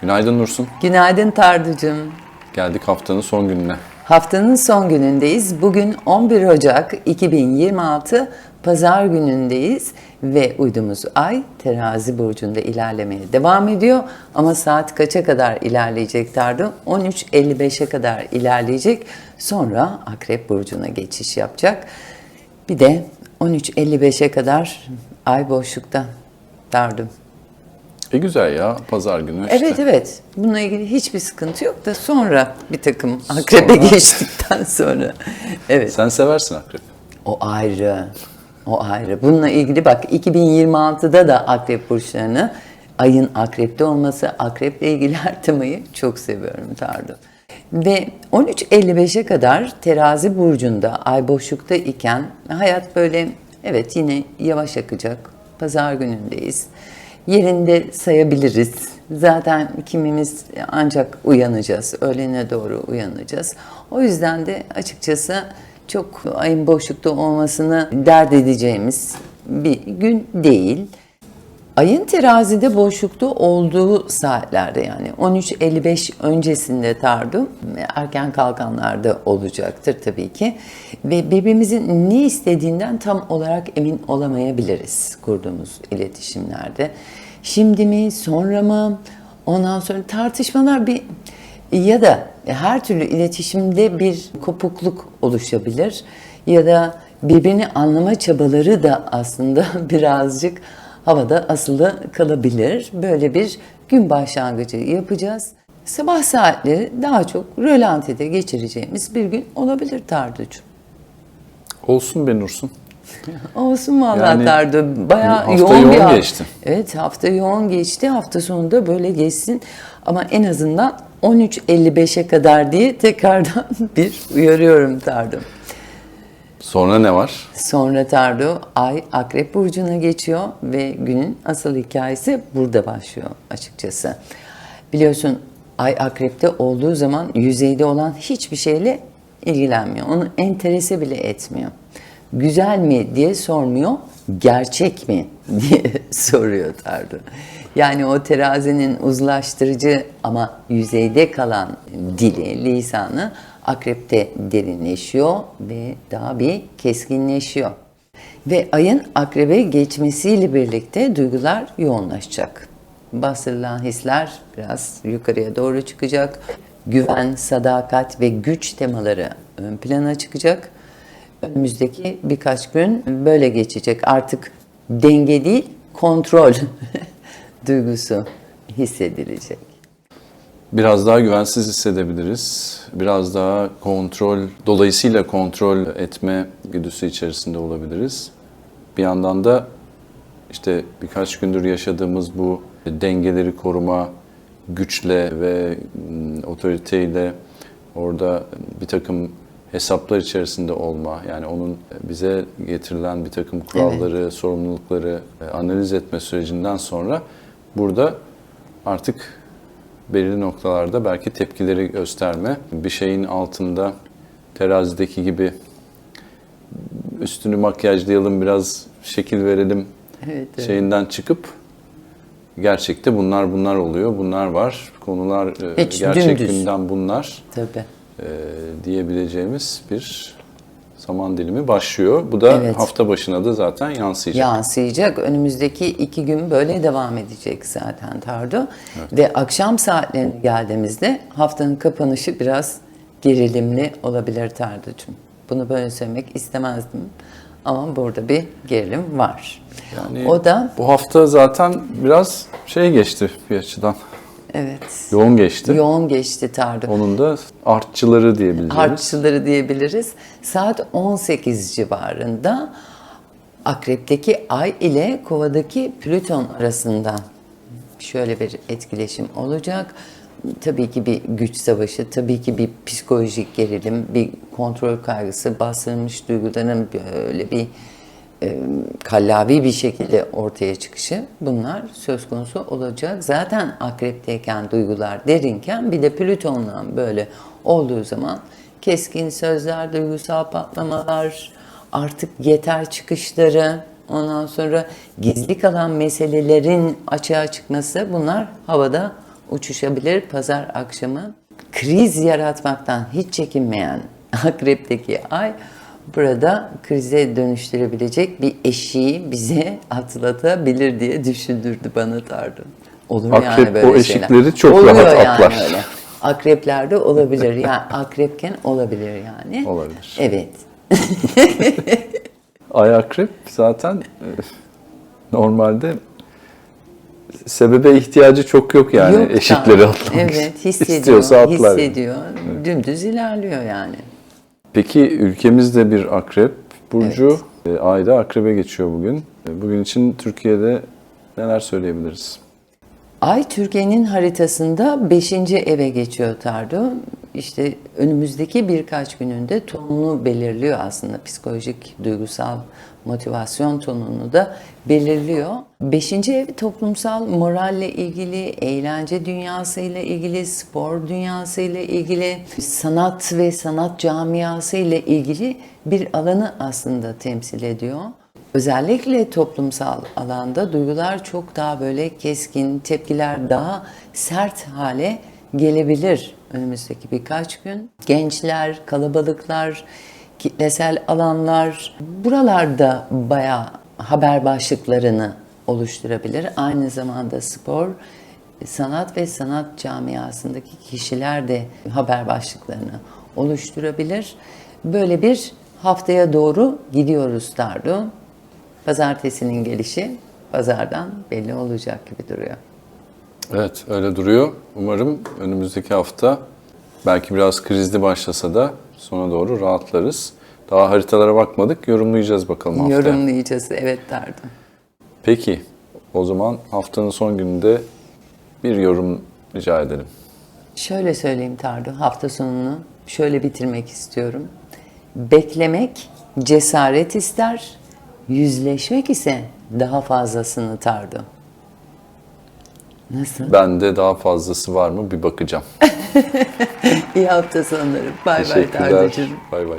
Günaydın Nursun. Günaydın Tarducuğum. Geldik haftanın son gününe. Haftanın son günündeyiz. Bugün 11 Ocak 2026 Pazar günündeyiz ve uydumuz ay terazi burcunda ilerlemeye devam ediyor. Ama saat kaça kadar ilerleyecek Tardu? 13.55'e kadar ilerleyecek. Sonra akrep burcuna geçiş yapacak. Bir de 13.55'e kadar ay boşlukta Tardu. E güzel ya pazar günü işte. Evet evet. Bununla ilgili hiçbir sıkıntı yok da sonra bir takım akrebe Sonra? geçtikten sonra. Evet. Sen seversin akrep. O ayrı. O ayrı. Bununla ilgili bak 2026'da da akrep burçlarını ayın akrepte olması, akreple ilgili her temayı çok seviyorum Tardu. Ve 13.55'e kadar terazi burcunda ay boşlukta iken hayat böyle evet yine yavaş akacak. Pazar günündeyiz. Yerinde sayabiliriz. Zaten kimimiz ancak uyanacağız. Öğlene doğru uyanacağız. O yüzden de açıkçası çok ayın boşlukta olmasını dert edeceğimiz bir gün değil. Ayın terazide boşlukta olduğu saatlerde yani 13.55 öncesinde Tardu erken kalkanlarda olacaktır tabii ki. Ve birbirimizin ne istediğinden tam olarak emin olamayabiliriz kurduğumuz iletişimlerde. Şimdi mi sonra mı ondan sonra tartışmalar bir ya da her türlü iletişimde bir kopukluk oluşabilir ya da birbirini anlama çabaları da aslında birazcık havada asılı kalabilir. Böyle bir gün başlangıcı yapacağız. Sabah saatleri daha çok rölantide geçireceğimiz bir gün olabilir Tarducuğum. Olsun be Nursun. Olsun vallahi Yani Tardu. Bayağı yoğun, yoğun bir hafta. geçti. Evet hafta yoğun geçti. Hafta sonunda böyle geçsin. Ama en azından 13.55'e kadar diye tekrardan bir uyarıyorum Tardu. Sonra ne var? Sonra Tardu Ay Akrep Burcu'na geçiyor ve günün asıl hikayesi burada başlıyor açıkçası. Biliyorsun Ay Akrep'te olduğu zaman yüzeyde olan hiçbir şeyle ilgilenmiyor. Onu enterese bile etmiyor. Güzel mi diye sormuyor, gerçek mi diye soruyor Tardu. Yani o terazinin uzlaştırıcı ama yüzeyde kalan dili, lisanı akrepte derinleşiyor ve daha bir keskinleşiyor. Ve ayın akrebe geçmesiyle birlikte duygular yoğunlaşacak. Bastırılan hisler biraz yukarıya doğru çıkacak. Güven, sadakat ve güç temaları ön plana çıkacak. Önümüzdeki birkaç gün böyle geçecek. Artık denge değil, kontrol duygusu hissedilecek. Biraz daha güvensiz hissedebiliriz. Biraz daha kontrol, dolayısıyla kontrol etme güdüsü içerisinde olabiliriz. Bir yandan da işte birkaç gündür yaşadığımız bu dengeleri koruma, güçle ve mm, otoriteyle orada bir takım hesaplar içerisinde olma, yani onun bize getirilen bir takım kuralları, sorumlulukları e, analiz etme sürecinden sonra burada artık belirli noktalarda belki tepkileri gösterme, bir şeyin altında terazideki gibi üstünü makyajlayalım, biraz şekil verelim Evet, evet. şeyinden çıkıp gerçekte bunlar bunlar oluyor, bunlar var, konular e, Hiç gerçek dümdüz. gündem bunlar Tabii. e, diyebileceğimiz bir zaman dilimi başlıyor. Bu da Evet. hafta başına da zaten yansıyacak. yansıyacak. Önümüzdeki iki gün böyle devam edecek zaten Tardu. Ve akşam saatlerine geldiğimizde haftanın kapanışı biraz gerilimli olabilir Tarducuğum. Bunu böyle söylemek istemezdim. Ama burada bir gerilim var. Yani o da bu hafta zaten biraz şey geçti bir açıdan. Evet Yoğun geçti. yoğun geçti Tardu. Onun da artçıları diyebileceğimiz. harççıları diyebiliriz. Saat 18 civarında Akrep'teki Ay ile Kova'daki Plüton arasında şöyle bir etkileşim olacak. Tabii ki bir güç savaşı, tabii ki bir psikolojik gerilim, bir kontrol kaygısı, bastırılmış duyguların böyle bir e, kallavi bir şekilde ortaya çıkışı bunlar söz konusu olacak. Zaten akrepteyken duygular derinken bir de Plüton'la böyle olduğu zaman keskin sözler, duygusal patlamalar, artık yeter çıkışları, ondan sonra gizli kalan meselelerin açığa çıkması bunlar havada uçuşabilir pazar akşamı. Kriz yaratmaktan hiç çekinmeyen akrepteki ay burada krize dönüştürebilecek bir eşiği bize atlatabilir diye düşündürdü bana Tanrım. Olur yani Akrep böyle o şeyler. eşikleri çok Oluyor rahat yani atlar. öyle. Akreplerde olabilir. Yani akrepken olabilir yani. Olabilir. Evet. Ay akrep zaten e, normalde sebebe ihtiyacı çok yok yani Yok eşikleri atlamak. Evet hissediyor. İstiyorsa atlar. hissediyor. Dümdüz ilerliyor yani. Peki ülkemizde bir akrep burcu e, ayda akrebe geçiyor bugün. E, Bugün için Türkiye'de neler söyleyebiliriz? Ay Türkiye'nin haritasında 5. eve geçiyor Tardu. İşte önümüzdeki birkaç gününde tonunu belirliyor aslında. Psikolojik, duygusal motivasyon tonunu da belirliyor. 5. ev toplumsal moralle ilgili, eğlence dünyasıyla ilgili, spor dünyasıyla ilgili, sanat ve sanat camiası ile ilgili bir alanı aslında temsil ediyor. Özellikle toplumsal alanda duygular çok daha böyle keskin, tepkiler daha sert hale gelebilir önümüzdeki birkaç gün. Gençler, kalabalıklar, kitlesel alanlar buralarda bayağı haber başlıklarını oluşturabilir. Aynı zamanda spor, sanat ve sanat camiasındaki kişiler de haber başlıklarını oluşturabilir. Böyle bir haftaya doğru gidiyoruz Dardo. Pazartesinin gelişi pazardan belli olacak gibi duruyor. Evet öyle duruyor. Umarım önümüzdeki hafta belki biraz krizli başlasa da sona doğru rahatlarız. Daha haritalara bakmadık. Yorumlayacağız bakalım haftaya. Yorumlayacağız. Evet Dardo. Peki o zaman haftanın son gününde bir yorum rica edelim. Şöyle söyleyeyim Tardu, hafta sonunu şöyle bitirmek istiyorum. Beklemek cesaret ister, yüzleşmek ise daha fazlasını Tardu. Nasıl? Bende daha fazlası var mı bir bakacağım. İyi hafta sonları. Bay bay Teşekkürler. Bay bay.